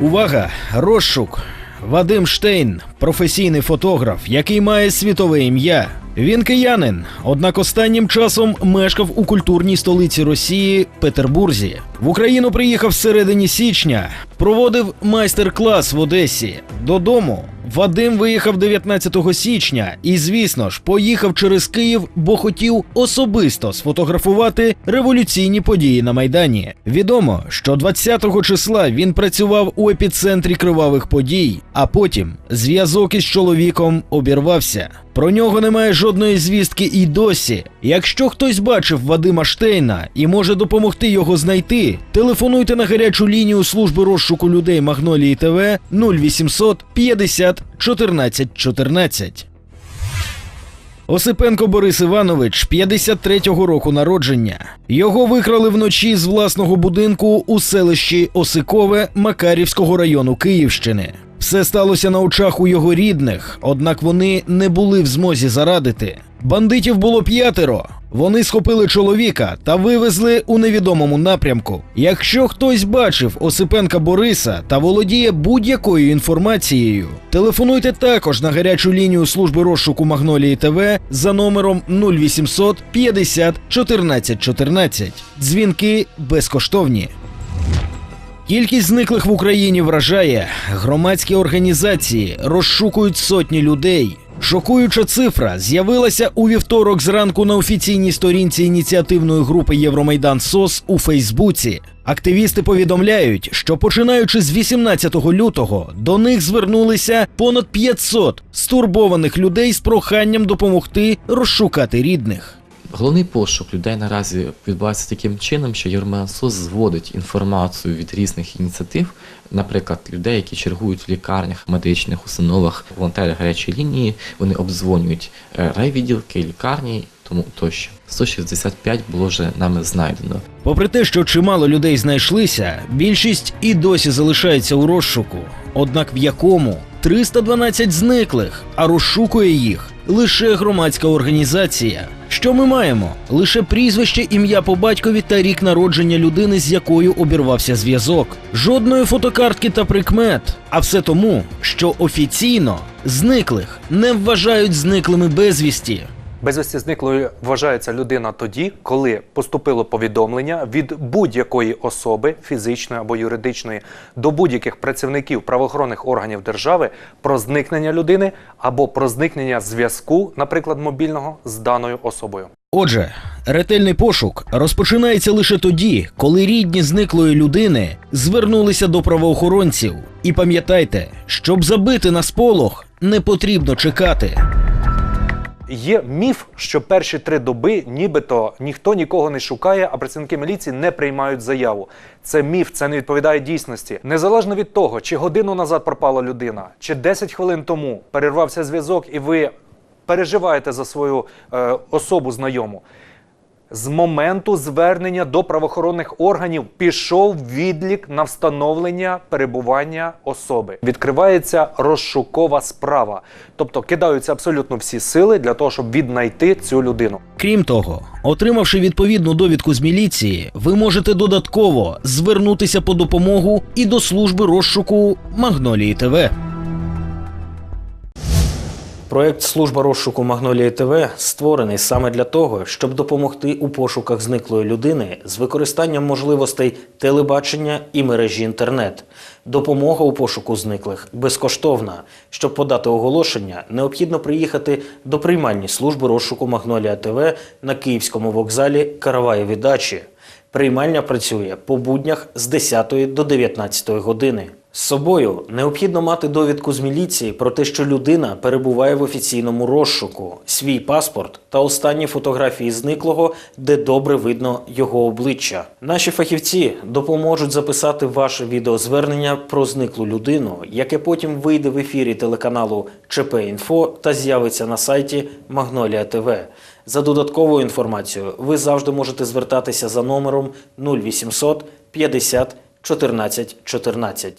Увага! Розшук. Вадим Штейн, професійний фотограф, який має світове ім'я. Він киянин, однак останнім часом мешкав у культурній столиці Росії Петербурзі. В Україну приїхав всередині січня, проводив майстер-клас в Одесі. Додому Вадим виїхав 19 січня і, звісно ж, поїхав через Київ, бо хотів особисто сфотографувати революційні події на майдані. Відомо, що 20 числа він працював у епіцентрі кривавих подій, а потім зв'язок із чоловіком обірвався. Про нього немає жодної звістки і досі. Якщо хтось бачив Вадима Штейна і може допомогти його знайти, телефонуйте на гарячу лінію служби розшуку людей Магнолії ТВ 0800 50 14 14. Осипенко Борис Іванович 53-го року народження. Його викрали вночі з власного будинку у селищі Осикове Макарівського району Київщини. Все сталося на очах у його рідних, однак вони не були в змозі зарадити. Бандитів було п'ятеро. Вони схопили чоловіка та вивезли у невідомому напрямку. Якщо хтось бачив Осипенка Бориса та володіє будь-якою інформацією, телефонуйте також на гарячу лінію служби розшуку Магнолії ТВ за номером 0800 50 14 14. Дзвінки безкоштовні. Кількість зниклих в Україні вражає. Громадські організації розшукують сотні людей. Шокуюча цифра з'явилася у вівторок зранку на офіційній сторінці ініціативної групи Євромайдан СОС у Фейсбуці. Активісти повідомляють, що починаючи з 18 лютого до них звернулися понад 500 стурбованих людей з проханням допомогти розшукати рідних. Головний пошук людей наразі відбувається таким чином, що Євромайдан-СОС зводить інформацію від різних ініціатив, наприклад, людей, які чергують в лікарнях, медичних установах, волонтери гарячої лінії, вони обдзвонюють е, райвідділки, лікарні, тому тощо. 165 було вже нами знайдено. Попри те, що чимало людей знайшлися, більшість і досі залишається у розшуку. Однак в якому 312 зниклих, а розшукує їх лише громадська організація. Що ми маємо? Лише прізвище, ім'я по батькові та рік народження людини, з якою обірвався зв'язок. Жодної фотокартки та прикмет. А все тому, що офіційно зниклих не вважають зниклими безвісті. Безвісті зниклою вважається людина тоді, коли поступило повідомлення від будь-якої особи, фізичної або юридичної, до будь-яких працівників правоохоронних органів держави про зникнення людини або про зникнення зв'язку, наприклад, мобільного з даною особою. Отже, ретельний пошук розпочинається лише тоді, коли рідні зниклої людини звернулися до правоохоронців. І пам'ятайте, щоб забити на сполох, не потрібно чекати. Є міф, що перші три доби нібито ніхто нікого не шукає, а працівники міліції не приймають заяву. Це міф, це не відповідає дійсності. Незалежно від того, чи годину назад пропала людина, чи 10 хвилин тому перервався зв'язок, і ви переживаєте за свою е, особу знайому. З моменту звернення до правоохоронних органів пішов відлік на встановлення перебування особи. Відкривається розшукова справа, тобто кидаються абсолютно всі сили для того, щоб віднайти цю людину. Крім того, отримавши відповідну довідку з міліції, ви можете додатково звернутися по допомогу і до служби розшуку Магнолії ТВ. Проект Служба розшуку Магнолії ТВ створений саме для того, щоб допомогти у пошуках зниклої людини з використанням можливостей телебачення і мережі інтернет. Допомога у пошуку зниклих безкоштовна. Щоб подати оголошення, необхідно приїхати до приймальні служби розшуку Магнолія ТВ на київському вокзалі Караваєві дачі. Приймальня працює по буднях з 10 до 19 години. З собою необхідно мати довідку з міліції про те, що людина перебуває в офіційному розшуку, свій паспорт та останні фотографії зниклого, де добре видно його обличчя. Наші фахівці допоможуть записати ваше відеозвернення про зниклу людину, яке потім вийде в ефірі телеканалу ЧП Інфо та з'явиться на сайті Магнолія ТВ. За додатковою інформацією ви завжди можете звертатися за номером 0800 50 14 14.